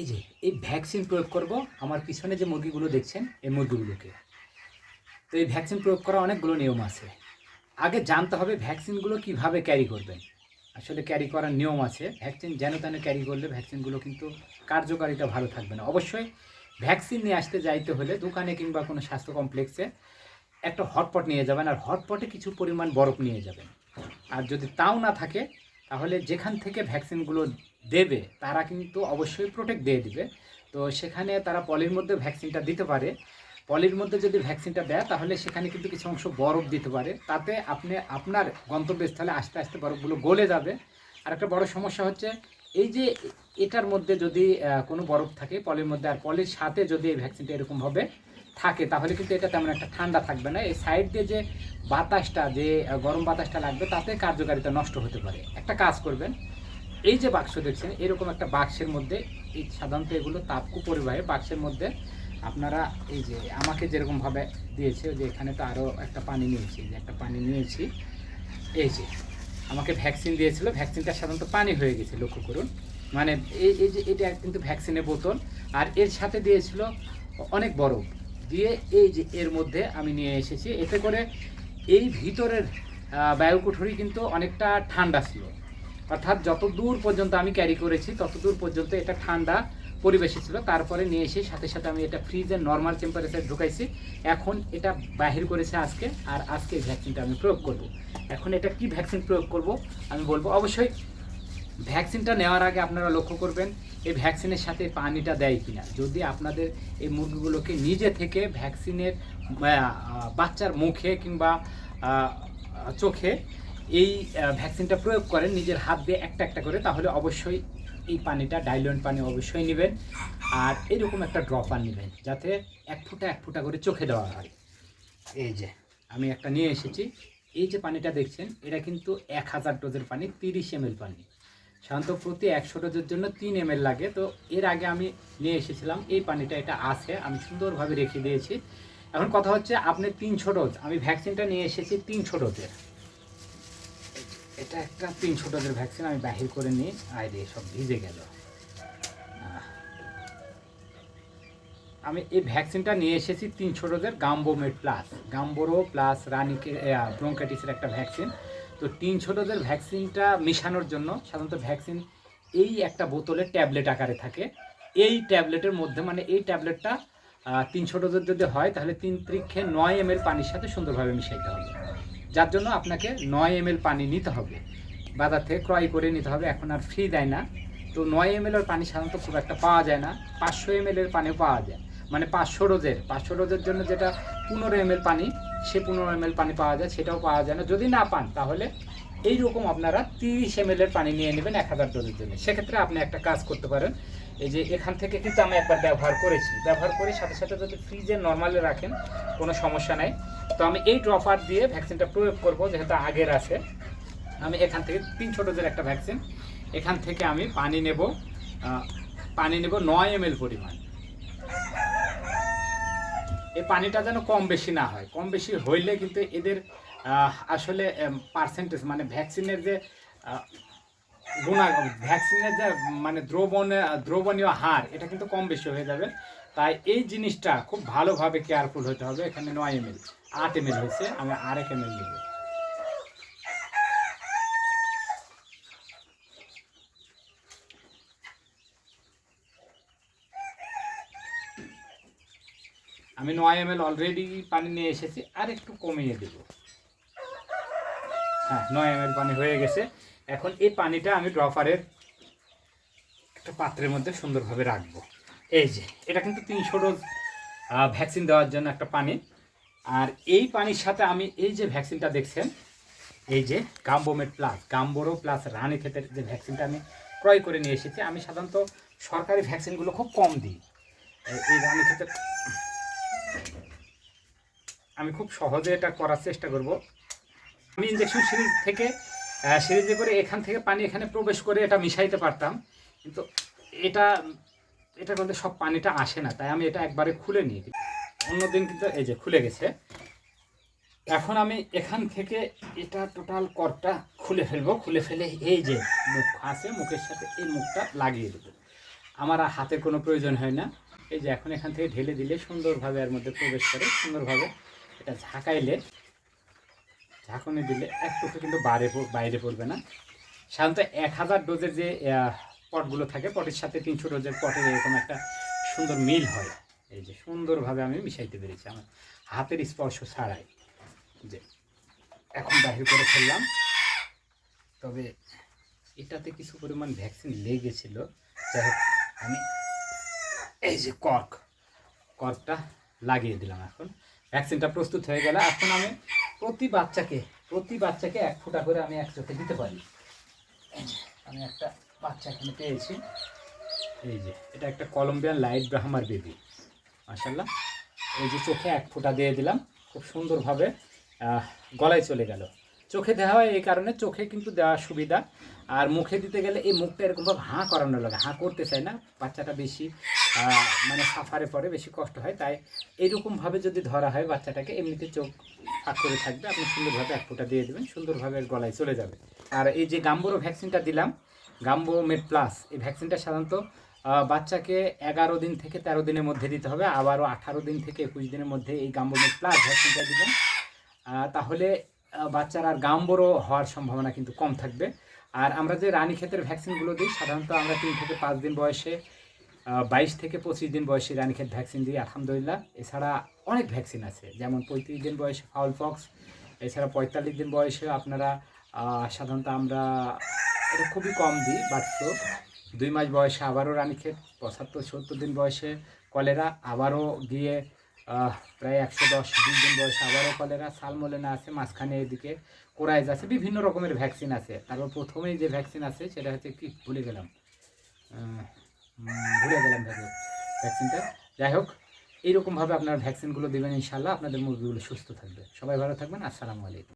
এই যে, এই ভ্যাকসিন প্রয়োগ করব, আমার পিছনে যে মুরগিগুলো দেখছেন, এই মুরগিগুলোকে। তো এই ভ্যাকসিন প্রয়োগ করা অনেকগুলো নিয়ম আছে। আগে জানতে হবে ভ্যাকসিনগুলো কীভাবে ক্যারি করবেন। আসলে ক্যারি করার নিয়ম আছে। ভ্যাকসিন যেন তেন ক্যারি করলে ভ্যাকসিনগুলো কিন্তু কার্যকারিতা ভালো থাকবে না। অবশ্যই ভ্যাকসিন নিয়ে আসতে যাইতে হলে দোকানে কিংবা কোনো স্বাস্থ্য কমপ্লেক্সে একটা হটপট নিয়ে যাবেন, আর হটপটে কিছু পরিমাণ বরফ নিয়ে যাবেন। আর যদি তাও না থাকে, তাহলে যেখান থেকে ভ্যাকসিনগুলো দেবে, তারা কিন্তু অবশ্যই প্রোটেক্ট দিয়ে দিবে। তো সেখানে তারা পলির মধ্যে ভ্যাকসিনটা দিতে পারে। পলির মধ্যে যদি ভ্যাকসিনটা দেয়, তাহলে সেখানে কিন্তু কিছু অংশ বরফ দিতে পারে। তাতে আপনি, আপনার গন্তব্যস্থলে আস্তে আস্তে বরফগুলো গলে যাবে। আর একটা বড় সমস্যা হচ্ছে, এই যে এটার মধ্যে যদি কোনো বরফ থাকে পলির মধ্যে, আর পলির সাথে যদি এই ভ্যাকসিনটা এরকমভাবে থাকে, তাহলে কিন্তু এটা তেমন একটা ঠান্ডা থাকবে না। এই সাইড দিয়ে যে বাতাসটা, যে, গরম বাতাসটা লাগবে, তাতে কার্যকারিতা নষ্ট হতে পারে। একটা কাজ করবেন এই যে বাক্স দেখছেন এরকম একটা বাক্সের মধ্যে এই সাধারণত এগুলো তাপকু পরিবাহে বাক্সের মধ্যে আপনারা এই যে আমাকে যেরকমভাবে দিয়েছে যে এখানে তো আরও একটা পানি নিয়েছি যে একটা পানি নিয়েছি এই যে আমাকে ভ্যাকসিন দিয়েছিল ভ্যাকসিনটা সাধারণত পানি হয়ে গেছে লক্ষ্য করুন। মানে এই এই যে এটা কিন্তু ভ্যাকসিনের বোতল আর এর সাথে দিয়েছিল অনেক বরফ। দিয়ে এই যে এর মধ্যে আমি নিয়ে এসেছি এতে করে এই ভিতরের আহ, বায়ুকুঠুরি কিন্তু অনেকটা ঠান্ডা ছিল। অর্থাৎ যত দূর পর্যন্ত আমি ক্যারি করেছি, তত দূর পর্যন্ত এটা ঠান্ডা পরিবেশে ছিল। তারপরে নিয়ে এসে সাথে সাথে আমি এটা ফ্রিজে নর্মাল টেম্পারেচার ঢুকাইছি। এখন এটা বাহির করেছে আজকে, আর আজকে ভ্যাকসিনটা আমি প্রয়োগ করব। এখন এটা কি ভ্যাকসিন প্রয়োগ করব, আমি বলব অবশ্যই ভ্যাকসিনটা নেওয়ার আগে আপনারা লক্ষ্য করবেন, এই ভ্যাকসিনের সাথে পানিটা দেয় কিনা। যদি আপনাদের এই মুরগিগুলোকে নিজে থেকে ভ্যাকসিনের বাচ্চার মুখে কিংবা চোখে এই ভ্যাকসিনটা প্রয়োগ করেন, নিজের হাত দিয়ে একটা একটা করে, তাহলে অবশ্যই এই পানিটা, ডাইলন পানি অবশ্যই নেবেন। আর এরকম একটা ড্রপার নেবেন, যাতে এক ফুটা এক ফুটা করে চোখে দেওয়া হয়। এই যে, আমি একটা নিয়ে এসেছি। এই যে পানিটা দেখছেন, এটা কিন্তু এক হাজার ডোজের পানি, তিরিশ এম পানি। সাধারণত প্রতি একশো ডোজের জন্য তিন এম লাগে। তো এর আগে আমি নিয়ে এসেছিলাম, এই পানিটা এটা আছে, আমি সুন্দরভাবে রেখে দিয়েছি। এখন কথা হচ্ছে, আপনি তিনশো ডোজ, আমি ভ্যাকসিনটা নিয়ে এসেছি তিনশো ডোজের। এটা একটা তিনশো ডোজের ভ্যাকসিন আমি বাহির করে নিই। রে, সব ভিজে গেল। আমি এই ভ্যাকসিনটা নিয়ে এসেছি তিনশো ডোজের গাম্বোমেট প্লাস গাম্বোরো প্লাস রানিকে ব্রোঙ্কাইটিসের একটা ভ্যাকসিন তো তিনশো ডোজের ভ্যাকসিনটা মেশানোর জন্য সাধারণত ভ্যাকসিন এই একটা বোতলে ট্যাবলেট আকারে থাকে। এই ট্যাবলেটের মধ্যে মানে এই ট্যাবলেটটা তিনশো ডোজের যদি হয়, তাহলে তিন ত্রিক্ষে নয় এম পানির সাথে সুন্দরভাবে মিশাইতে হবে। যার জন্য আপনাকে নয় এম পানি নিতে হবে। বাজার থেকে ক্রয় করে নিতে হবে, এখন আর ফ্রি দেয় না। তো নয় এম এর পানি সাধারণত খুব একটা পাওয়া যায় না, পাঁচশো এম এর পানিও পাওয়া যায়। মানে পাঁচশো রোজের পাঁচশো রোজের জন্য যেটা পনেরো এম পানি, সে পনেরো এম পানি পাওয়া যায়, সেটাও পাওয়া যায় না। যদি না পান, তাহলে এই রকম আপনারা তিরিশ এম পানি নিয়ে নেবেন এক হাজার ডোজের জন্য। সেক্ষেত্রে আপনি একটা কাজ করতে পারেন এই যে এখান থেকে কিন্তু আমি একবার ব্যবহার করেছি। ব্যবহার করে সাথে সাথে যদি ফ্রিজে নর্মালে রাখেন, কোনো সমস্যা নাই। তো আমি এই ড্রপার দিয়ে ভ্যাকসিনটা প্রয়োগ করব, যেহেতু আগের আছে। আমি এখান থেকে তিনশো ডোজের একটা ভ্যাকসিন এখান থেকে আমি পানি নেব পানি নেব নয় এম পরিমাণ। এই পানিটা যেন কম বেশি না হয়। কম বেশি হইলে কিন্তু এদের আসলে পার্সেন্টেজ মানে ভ্যাকসিনের যে আহ, গুণা ভ্যাকসিনের যে মানে দ্রবণ দ্রবণীয় হার এটা কিন্তু কম বেশি হয়ে যাবে। তাই এই জিনিসটা খুব ভালোভাবে কেয়ারফুল হতে হবে। এখানে নয় এম এল আট এম এল হয়েছে। আমি আরেক এম এল নেব আমি নয় এম এল অলরেডি পানি নিয়ে এসেছি। আর একটু কমিয়ে দেব। হ্যাঁ নয় এম এল পানি হয়ে গেছে। এখন এই পানিটা আমি ড্রপারের একটা পাত্রের মধ্যে সুন্দরভাবে রাখব। এই যে, এটা কিন্তু তিনশো ডোজ ভ্যাকসিন দেওয়ার জন্য একটা পানি। আর এই পানির সাথে আমি এই যে ভ্যাকসিনটা দেখছেন, এই যে গাম্বোমেট প্লাস, গাম্বোরো প্লাস রানী ক্ষেতের যে ভ্যাকসিনটা আমি ক্রয় করে নিয়ে এসেছি, আমি সাধারণত সরকারি ভ্যাকসিনগুলো খুব কম দিই। এই- এই রানী ক্ষেতের আমি খুব সহজে এটা করার চেষ্টা করব। আমি ইঞ্জেকশন সিরিজ থেকে সিরিজে করে এখান থেকে পানি এখানে প্রবেশ করে এটা মিশাইতে পারতাম। কিন্তু এটা, এটার মধ্যে সব পানিটা আসে না, তাই আমি এটা একবারে খুলে নিই। অন্যদিন কিন্তু এই যে খুলে গেছে। এখন আমি এখান থেকে এটা টোটাল করটা খুলে ফেলব। খুলে ফেলে এই যে মুখ আছে, মুখের সাথে এই মুখটা লাগিয়ে দেবো। আমার আর হাতের কোনো প্রয়োজন হয় না। এই যে এখন এখান থেকে ঢেলে দিলে সুন্দরভাবে এর মধ্যে প্রবেশ করে, সুন্দরভাবে এটা ঝাঁকাইলে ঝাঁকুনি দিলে একটুকু কিন্তু বাইরে বাইরে পড়বে না। সাধারণত এক হাজার ডোজের যে পটগুলো থাকে, পটের সাথে তিনশো ডোজের পটের এরকম একটা সুন্দর মিল হয়। এই যে সুন্দরভাবে আমি মিশাইতে পেরেছি। আমার হাতের স্পর্শ ছাড়াই। যে, এখন বাহির করে ফেললাম। তবে এটাতে কিছু পরিমাণ ভ্যাকসিন লেগেছিল। যাই হোক, আমি এই যে কর্ক কর্কটা লাগিয়ে দিলাম এখন। ভ্যাকসিনটা প্রস্তুত হয়ে গেলে এখন আমি প্রতি বাচ্চাকে প্রতি বাচ্চাকে এক ফোঁটা করে আমি এক চোখে দিতে পারি। আমি একটা বাচ্চা এখানে পেয়েছি। এই যে, এটা একটা কলম্বিয়ান লাইট ব্রাহ্মার বেবি মাসাল্লাহ এই যে চোখে এক ফোঁটা দিয়ে দিলাম। খুব সুন্দরভাবে গলায় চলে গেল। চোখে দেওয়া হয় এই কারণে, চোখে কিন্তু দেওয়া সুবিধা। আর মুখে দিতে গেলে এই মুখটা এরকমভাবে হাঁ করানো লাগে। হাঁ করতে চায় না। বাচ্চাটা বেশি মানে সাফারে পরে বেশি কষ্ট হয়। তাই এইরকমভাবে যদি ধরা হয় বাচ্চাটাকে, এমনিতে চোখ ফাঁক করে থাকবে, আপনি সুন্দরভাবে এক ফোঁটা দিয়ে দেবেন, সুন্দরভাবে গলায় চলে যাবে। আর এই যে গাম্বোরো ভ্যাকসিনটা দিলাম গাম্বো মেড প্লাস এই ভ্যাকসিনটা সাধারণত বাচ্চাকে এগারো দিন থেকে তেরো দিনের মধ্যে দিতে হবে, আবারও আঠারো দিন থেকে একুশ দিনের মধ্যে এই গাম্বো মেড প্লাস ভ্যাকসিনটা দিবেন। তাহলে বাচ্চার আর গাম্বরও হওয়ার সম্ভাবনা কিন্তু কম থাকবে। আর আমরা যে রানী ক্ষেতের ভ্যাকসিনগুলো দিই, সাধারণত আমরা তিন থেকে পাঁচ দিন বয়সে বাইশ থেকে পঁচিশ দিন বয়সে রানীক্ষেত ভ্যাকসিন দিই আলহামদুলিল্লাহ। এছাড়া অনেক ভ্যাকসিন আছে, যেমন পঁয়ত্রিশ দিন বয়সে ফাউল ফক্স, এছাড়া পঁয়তাল্লিশ দিন বয়সে আপনারা সাধারণত আমরা, এটা খুবই কম দিই বাটফ্লো দুই মাস বয়সে আবারও রানীক্ষেত, পঁচাত্তর সত্তর দিন বয়সে কলেরা, আবারও গিয়ে প্রায় একশো দশ বিশ দিন বয়সে আবারও কলেরা, সালমোলেনা আছে, মাঝখানে এদিকে কোরাইজ আছে, বিভিন্ন রকমের ভ্যাকসিন আছে। তারপর প্রথমেই যে ভ্যাকসিন আছে, সেটা হচ্ছে কি, ভুলে গেলাম। ভুলে গেলাম ভ্যাকসিন ভ্যাকসিনটা যাই হোক, এইরকমভাবে আপনার ভ্যাকসিনগুলো দেবেন ইনশাল্লাহ, আপনাদের মুরগিগুলো সুস্থ থাকবে। সবাই ভালো থাকবেন, আসসালামু আলাইকুম।